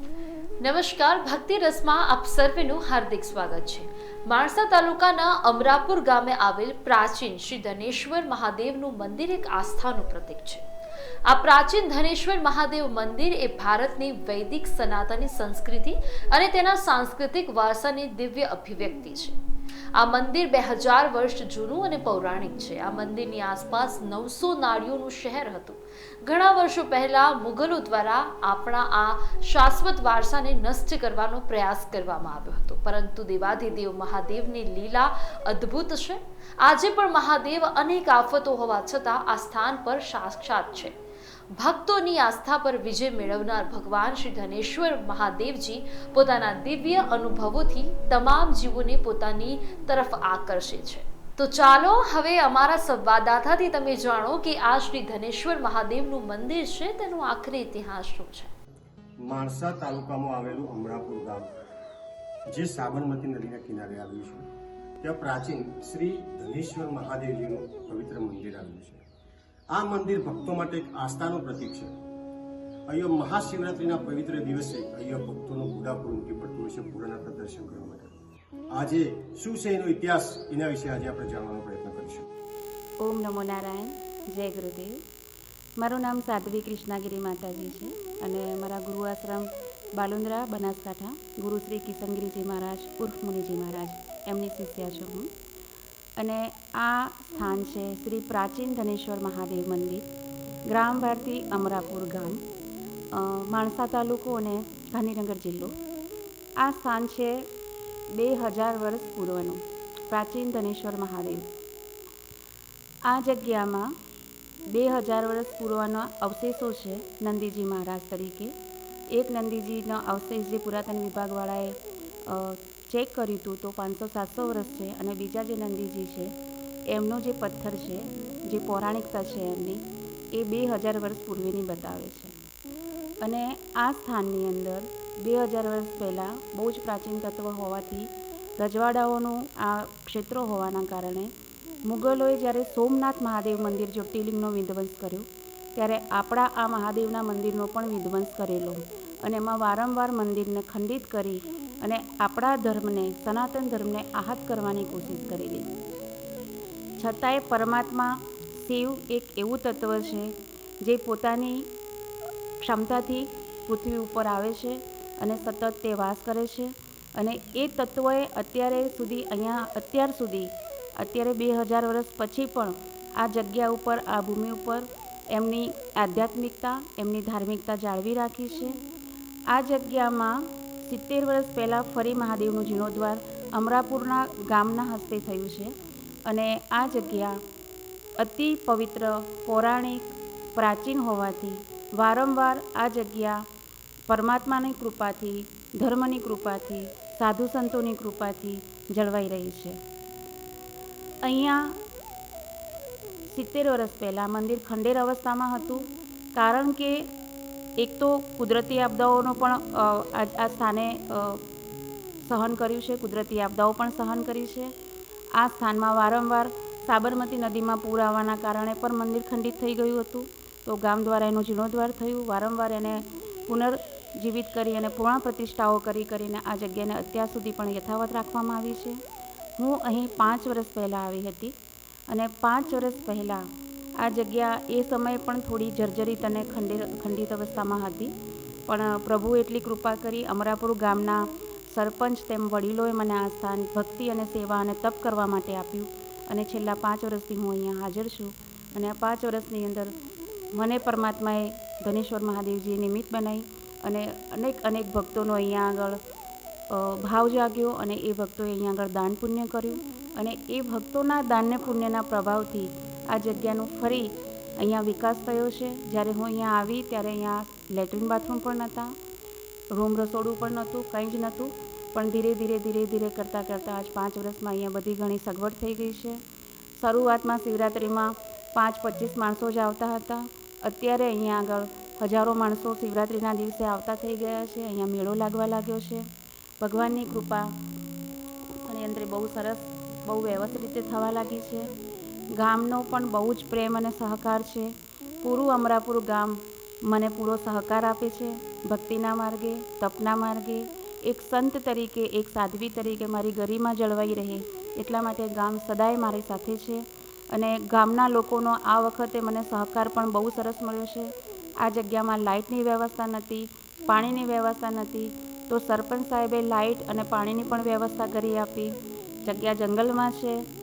નમસ્કાર, ભક્તિ રસમાં આપ સર્વેનું હાર્દિક સ્વાગત છે. માણસા તાલુકાના અમરાપુર ગામે આવેલ પ્રાચીન શ્રી ધનેશ્વર મહાદેવનું મંદિર એક આસ્થાનું પ્રતીક છે. આ પ્રાચીન ધનેશ્વર મહાદેવ મંદિર એ ભારતની વૈદિક સનાતની સંસ્કૃતિ અને તેના સાંસ્કૃતિક વારસાની દિવ્ય અભિવ્યક્તિ છે. આ મંદિર બે હજાર વર્ષ જૂનું અને પૌરાણિક છે. આ મંદિરની આસપાસ નવસો નાળીઓનું શહેર હતું. ઘણા વર્ષો પહેલા મુગલો દ્વારા આપણા આ શાશ્વત વારસાને નષ્ટ કરવાનો પ્રયાસ કરવામાં આવ્યો હતો. પરંતુ દેવાધિદેવ મહાદેવની લીલા અદ્ભુત છે. આજે પણ મહાદેવ અનેક આફતો હોવા છતાં આ સ્થાન પર સાક્ષાત છે. ભક્તોની આસ્થા પર વિજય મેળવનાર ભગવાન શ્રી ધનેશ્વર મહાદેવજી પોતાના દિવ્ય અનુભવોથી તમામ જીવોને પોતાની તરફ આકર્ષે છે. તો ચાલો હવે અમારા સંવાદદાતાથી તમે જાણો કે આ શ્રી ધનેશ્વર મહાદેવનું મંદિર છે, તેનો આખરી ઇતિહાસ શું છે? માણસા તાલુકામાં આવેલું અમરાપુર ગામ, જે સાબરમતી નદીના કિનારે આવ્યું છે. ત્યાં પ્રાચીન શ્રી ધનેશ્વર મહાદેવજીનું પવિત્ર મંદિર આવ્યું છે. આ મંદિર ભક્તો માટે એક આસ્થાનું પ્રતીક છે. અહીંયા મહાશિવરાત્રિના પવિત્ર દિવસે અહીંયા ભક્તોનું ગુડાપુર મૂકી પડતું હોય છે પૂર્ણનાથના દર્શન કરવા માટે. આજે શું છે એનો ઇતિહાસ એના વિશે આજે આપણે જાણવાનો પ્રયત્ન કરીશું. ઓમ નમો નારાયણ, જય ગુરુદેવ. મારું નામ સાધ્વી કૃષ્ણાગીરી માતાજી છે અને મારા ગુરુ આશ્રમ બાલુંદ્રા બનાસકાંઠા ગુરુ શ્રી કિશનગીરીજી મહારાજ ઉર્ફ મુનિજી મહારાજ, એમની શિષ્યા છું હું. અને આ સ્થાન છે શ્રી પ્રાચીન ધનેશ્વર મહાદેવ મંદિર, ગ્રામ ભારતી અમરાપુર ગામ માણસા તાલુકો અને ગાંધીનગર જિલ્લો. આ સ્થાન છે બે હજાર વર્ષ પૂર્વનું, પ્રાચીન ધનેશ્વર મહાદેવ. આ જગ્યામાં બે હજાર વર્ષ પૂર્વના અવશેષો છે નંદીજી મહારાજ તરીકે. એક નંદીજીનો અવશેષ જે પુરાતન વિભાગવાળાએ ચેક કર્યું હતું તો પાંચસો સાતસો વર્ષ છે અને બીજા જે નંદીજી છે, એમનો જે પથ્થર છે, જે પૌરાણિકતા છે એમની, એ બે હજાર વર્ષ પૂર્વેની બતાવે છે. અને આ સ્થાનની અંદર બે હજાર વર્ષ પહેલાં બહુ જ પ્રાચીન તત્વ હોવાથી રજવાડાઓનું આ ક્ષેત્ર હોવાના કારણે મુગલોએ જ્યારે સોમનાથ મહાદેવ મંદિર જ્યોતિર્લિંગનો વિધ્વંસ કર્યો, ત્યારે આપણા આ મહાદેવના મંદિરનો પણ વિધ્વંસ કરેલો અને એમાં વારંવાર મંદિરને ખંડિત કરી અને આપણા ધર્મને, સનાતન ધર્મને આહત કરવાની કોશિશ કરેલી છતાંય પરમાત્મા શિવ એક એવું તત્વ છે, જે પોતાની ક્ષમતાથી પૃથ્વી ઉપર આવે છે અને સતત તે વાસ કરે છે અને એ તત્વએ અત્યારે સુધી અહીંયા, અત્યાર સુધી, અત્યારે બે હજાર વર્ષ પછી પણ આ જગ્યા ઉપર, આ ભૂમિ ઉપર એમની આધ્યાત્મિકતા, એમની ધાર્મિકતા જાળવી રાખી છે. આ જગ્યામાં સિત્તેર વર્ષ પહેલાં ફરી મહાદેવનું જીર્ણોદ્વાર અમરાપુરના ગામના હસ્તે થયું છે અને આ જગ્યા અતિ પવિત્ર, પૌરાણિક, પ્રાચીન હોવાથી વારંવાર આ જગ્યા પરમાત્માની કૃપાથી, ધર્મની કૃપાથી, સાધુ સંતોની કૃપાથી જળવાઈ રહી છે. અહીંયા સિત્તેર વર્ષ પહેલાં મંદિર ખંડેર અવસ્થામાં હતું, કારણ કે એક તો કુદરતી આપદાઓનો પણ આ સ્થાને સહન કર્યું છે, કુદરતી આપદાઓ પણ સહન કરી છે. આ સ્થાનમાં વારંવાર સાબરમતી નદીમાં પૂર આવવાના કારણે પણ મંદિર ખંડિત થઈ ગયું હતું. તો ગામ દ્વારા એનું જીર્ણોદ્ધાર થયું. વારંવાર એને પુનર્જીવિત કરી અને પૂર્ણ પ્રતિષ્ઠાઓ કરી કરીને આ જગ્યાને અત્યાર સુધી પણ યથાવત રાખવામાં આવી છે. હું અહીં પાંચ વર્ષ પહેલાં આવી હતી અને પાંચ વર્ષ પહેલાં આ જગ્યા એ સમયે પણ થોડી જર્જરિત અને ખંડિત ખંડિત અવસ્થામાં હતી. પણ, પ્રભુ એટલી કૃપા કરી અમરાપુર ગામના સરપંચ તેમ વડીલોએ મને આ સ્થાન ભક્તિ અને સેવા અને તપ કરવા માટે આપ્યું અને છેલ્લા પાંચ વર્ષથી હું અહીંયા હાજર છું અને આ પાંચ વર્ષની અંદર મને પરમાત્માએ ધનેશ્વર મહાદેવજીએ નિમિત્ત બનાવી અને અનેક અનેક ભક્તોનો અહીંયા આગળ ભાવ જાગ્યો અને એ ભક્તોએ અહીંયા આગળ દાન પુણ્ય કર્યું અને એ ભક્તોના દાનને પુણ્યના પ્રભાવથી આ જગ્યાનું ફરી અહીંયા વિકાસ થયો છે. જ્યારે હું અહીંયા આવી, ત્યારે અહીંયા લેટ્રિન બાથરૂમ પણ નહોતા, રૂમ રસોડું પણ નહોતું, કંઈ જ નહોતું. પણ ધીરે ધીરે ધીરે ધીરે કરતાં કરતાં આજ પાંચ વર્ષમાં અહીંયા બધી ઘણી સગવડ થઈ ગઈ છે. શરૂઆતમાં શિવરાત્રિમાં પાંચ પચીસ માણસો જ આવતા હતા. અત્યારે અહીંયા આગળ હજારો માણસો શિવરાત્રિના દિવસે આવતા થઈ ગયા છે. અહીંયા મેળો લાગવા લાગ્યો છે. ભગવાનની કૃપા અને અંદર બહુ સરસ, બહુ વ્યવસ્થિત રીતે થવા લાગી છે. ગામનો પણ બહુ જ પ્રેમ અને સહકાર છે. પૂરું અમરાપુર ગામ મને પૂરો સહકાર આપે છે. ભક્તિના માર્ગે, તપના માર્ગે, એક સંત તરીકે, એક સાધ્વી તરીકે મારી ગરિમા જળવાઈ રહે એટલા માટે ગામ સદાય મારી સાથે છે અને ગામના લોકોનો આ વખતે મને સહકાર પણ બહુ સરસ મળ્યો છે. આ જગ્યામાં લાઇટની વ્યવસ્થા નહોતી, પાણીની વ્યવસ્થા નહોતી, તો સરપંચ સાહેબે લાઇટ અને પાણીની પણ વ્યવસ્થા કરી આપી. જગ્યા જંગલમાં છે